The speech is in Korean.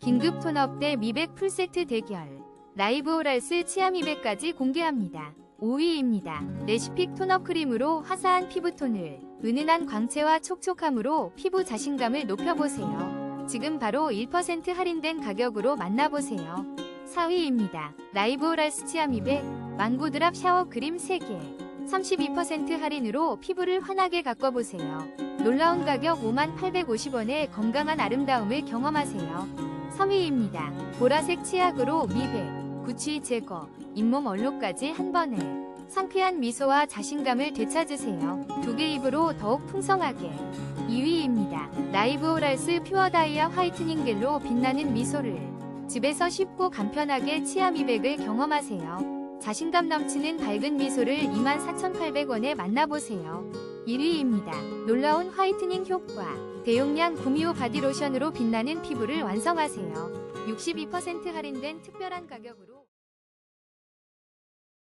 긴급 톤업 대 미백 풀세트 대결. 라이브 오랄스 치아 미백까지 공개합니다. 5위입니다. 레시픽 톤업 크림으로 화사한 피부톤을, 은은한 광채와 촉촉함으로 피부 자신감을 높여보세요. 지금 바로 1% 할인된 가격으로 만나보세요. 4위입니다. 라이브 오랄스 치아 미백 망고드랍 샤워 크림 3개. 32% 할인으로 피부를 환하게 가꿔보세요. 놀라운 가격 5850원에 건강한 아름다움을 경험하세요. 3위입니다. 보라색 치약으로 미백, 구취 제거, 잇몸 얼룩까지 한 번에 상쾌한 미소와 자신감을 되찾으세요. 두 개 입으로 더욱 풍성하게. 2위입니다. 라이브 오랄스 퓨어 다이아 화이트닝 겔로 빛나는 미소를 집에서 쉽고 간편하게 치아 미백을 경험하세요. 자신감 넘치는 밝은 미소를 24,800원에 만나보세요. 1위입니다. 놀라운 화이트닝 효과. 대용량 구미호 바디로션으로 빛나는 피부를 완성하세요. 62% 할인된 특별한 가격으로